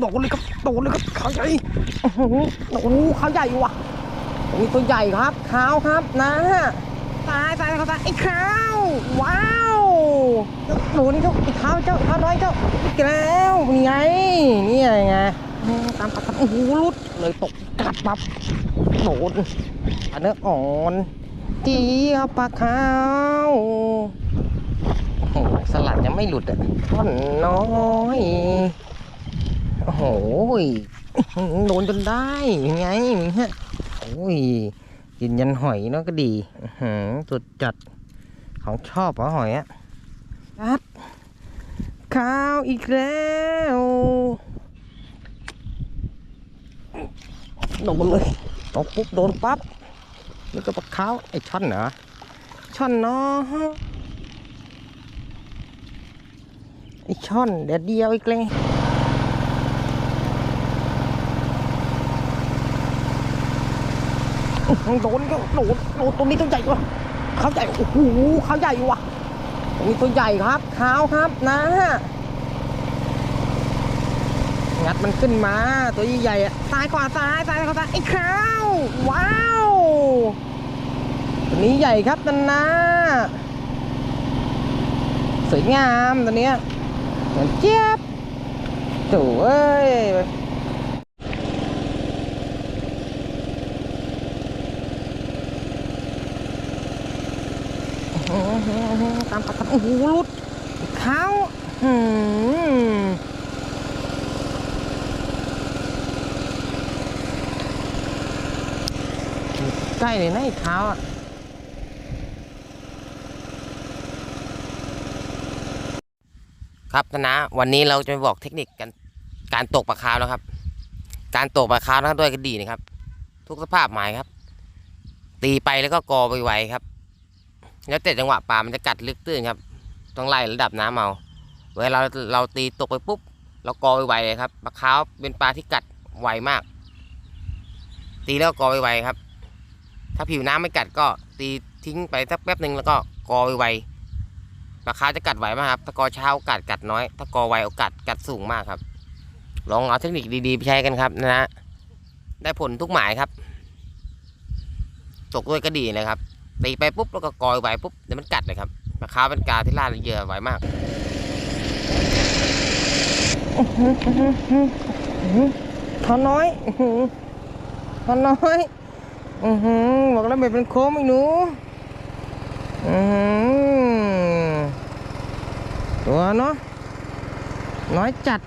โดนเลยครับโดนเลยครับขาวใหญ่อื้อหือโอ้ขาวใหญ่ว่ะตรงนี้ตัวใหญ่ครับขาวครับนะตายตายเขาตายไอ้ขาวว้าวโดนนี่เจ้าไอ้ขาวเจ้าขาวน้อยเจ้าอีกแล้วนี่ไงนี่ไงอืมตามปัดโอ้โหรุดเลยตกกัดปั๊บโดนอันเนื้ออ่อนเจี๊ยบปลาขาวสลัดยังไม่หลุดอะท่อนน้อย โอ้โหยโดนจนได้ยังไงฮะโอ้ยกินยันหอยเนาะก็ดีหือสุดจัดของชอบเหรอหอยอะครับข้าวอีกแล้วโดนเลยตกปุ๊บโดนปั๊บแล้วก็ปลาข้าวไอ้ช่อนเหรอช่อนเนาะไอ้ช่อนเดี๋ยวเดียวอีกเลย โดนก็โดนโดนตัวนี้ตัวใหญ่ว่าเขาใหญ่โอ้โหเขาใหญ่ว่ะตรงนี้ตัวใหญ่ครับขาวครับนะงัดมันขึ้นมา ตัวใหญ่ๆอะซ้ายขวาซ้ายซ้ายขวาซ้ายไอ้ขาวว้าวตัวนี้ใหญ่ครับนันนะสวยงามตัวเนี้ยเหมือนเจี๊ยบโถ่เอ้ย ตามปัดตามโอ้โหรุดเขาหืมใกล้เลยนะไอ้เท้าอะครับนะวันนี้เราจะบอกเทคนิคการการตกปลาคาร์ฟนะครับ การตกปลาคาร์ฟนะครับด้วยกระดีนะครับ ทุกสภาพหมายครับ ตีไปแล้วก็กอไปไวครับ แล้วแต่จังหวะปลา มันจะกัดลึกตื้นครับ ต้องไล่ระดับน้ำเอา เวลาเราเราตีตกไปปุ๊บ เรากอไวๆเลยครับ ปลาขาวเป็นปลาที่กัดไวมาก ตีแล้วกอไวๆครับ ถ้าผิวน้ำไม่กัดก็ตีทิ้งไปสักแป๊บหนึ่งแล้วก็กอไวๆปลาขาวจะกัดไวมากครับ ถ้ากอเช้าโอกาสกัดน้อย ถ้ากอไวโอกาสกัดสูงมากครับ ลองเอาเทคนิคดีๆไปใช้กันครับนะฮะ ได้ผลทุกหมายครับ ตกด้วยก็ดีนะครับ ตีไปปุ๊บแล้วก็กอยไว้ปุ๊บเดี๋ยวมันกัดเลยครับปลาคาเป็นกาที่ล่าเยื่อไวมากทอน้อยทอน้อยอือหือบอกแล้วไม่เป็นโค้งไอ้หนูอือหือตัวเนาะน้อยจัด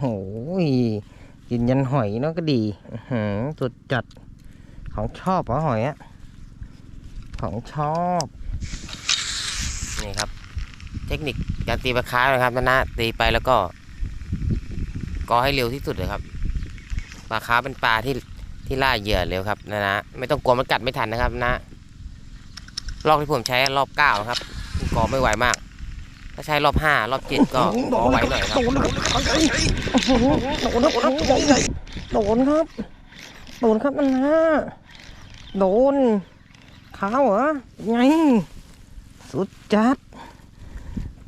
โอ้โหกินยันหอยเนาะก็ดีหือสุดจัดของชอบเหรอหอยอะของชอบ นี่ครับ เทคนิคการตีปลาคาร์ฟนะครับนะนะตีไปแล้วก็กอให้เร็วที่สุดเลยครับปลาคาร์เป็นปลาที่ที่ล่าเหยื่อเร็วครับนะนะไม่ต้องกลัวมันกัดไม่ทันนะครับนะรอบที่ผมใช้รอบเก้าครับกอไม่ไหวมาก ถ้าใช้รอบห้ารอบเจ็ดก็กอไหวหน่อยครับโดนครับโดนครับโดนครับโดนครับโดนครับมันฮะโดนข้าวเหรอไง สุดจัด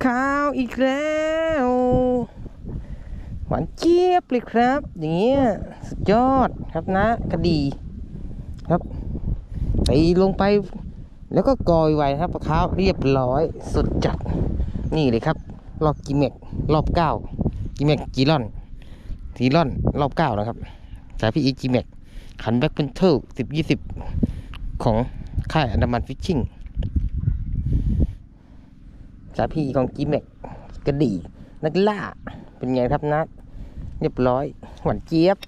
ข้าวอีกแล้วหวานเจี๊ยบเลยครับ อย่างเงี้ยสุดยอดครับนะกระดี ครับตีลงไปแล้วก็กอยไว้ครับปลาข้าวเรียบร้อย สุดจัด นี่เลยครับ รอบกิเมกรอบเก้ากิเมกจีรอนจีรอนรอบเก้านะครับสายพี่อีจีเมกขันแบ็คเพนเทอร์สิบยี่สิบของค่ายอันดามันฟิชชิ่งสายพี่ของจีเมกกระดี่นักล่าเป็นไงครับนัดเรียบร้อยหวานเจี๊ยบ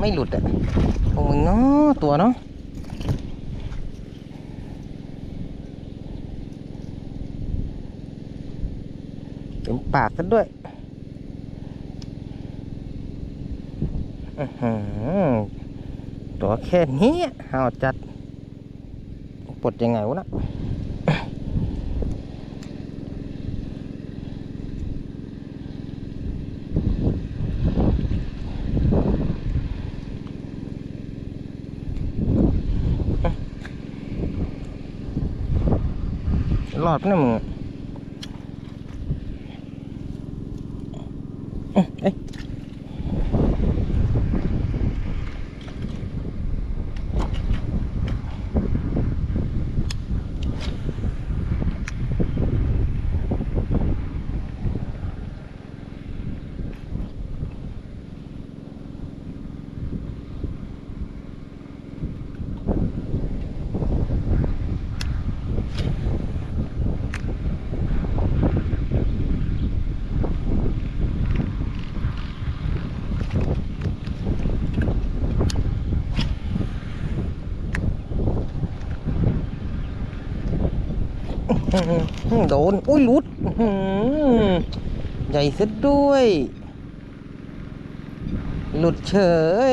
ไม่หลุดอะพวกมึงเนาะตัวเนาะเต็มปากซะด้วยตัวแค่นี้เอาจัดปลดยังไงวะนะ รอดนะมึง โดน อุ้ยหลุดใหญ่ซะด้วย หลุดเฉย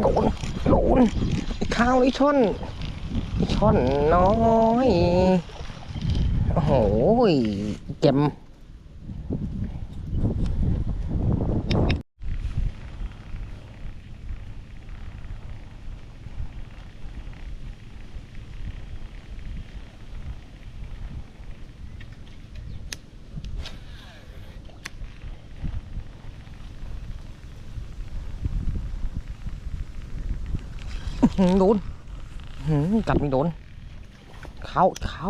โดน โดนไอ้าวไอ้ช่อนไอ้ช่อนน้อย โอ้โหเจ็ม โดนกัดไม่โดน เข้าเข้า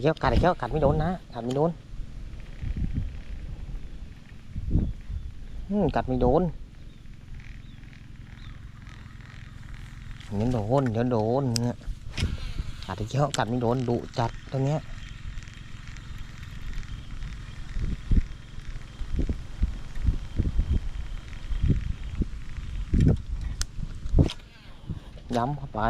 กัดอีกแล้วกัดอีกแล้วกัดไม่โดนนะกัดไม่โดนกัดไม่โดนเดี๋ยวโดนเดี๋ยวโดนเนี่ยกัดอีกแล้วกัดไม่โดนดุจัดตรงเนี้ยย้ำเข้าไป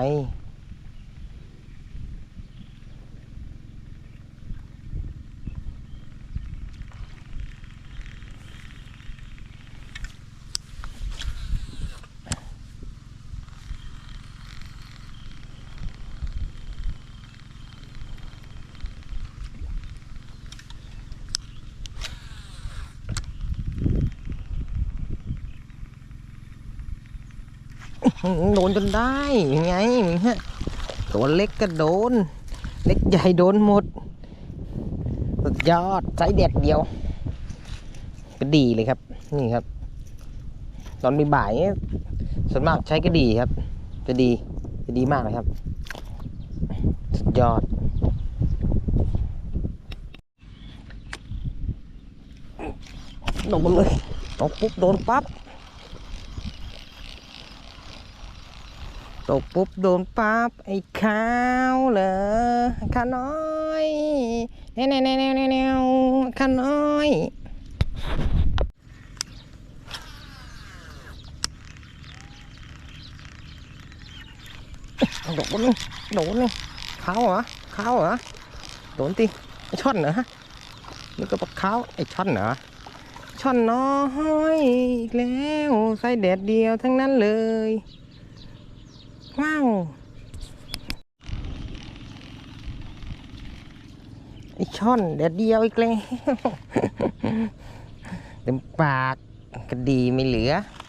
โดนจนได้ยังไงมึงฮะตัวเล็กก็โดน เล็กใหญ่โดนหมดสุดยอดไซส์เด็ดเดียว ก็ดีเลยครับ นี่ครับ ตอนบ่ายๆเนี่ยส่วนมากใช้ก็ดีครับ จะดีจะดีมากเลยครับ สุดยอดโดนเลยตกปุ๊บโดนปั๊บ ตกปุ๊บโดนปั๊บไอ้ข้าวเหรอข้าน้อยแนวแนวแนวแนวแนวแนวข้าน้อยโดนเลยโดนเลยข้าวเหรอข้าวเหรอโดนตีไอ้ช่อนเหรอฮะนี่ก็ปลาข้าวไอ้ช่อนเหรอช่อนน้อยอีกแล้วใส่แดดเดียวทั้งนั้นเลย ว้าวอีช่อนเดียวเดียวอีกเลยเต็มปากก็ดีไม่เหลือ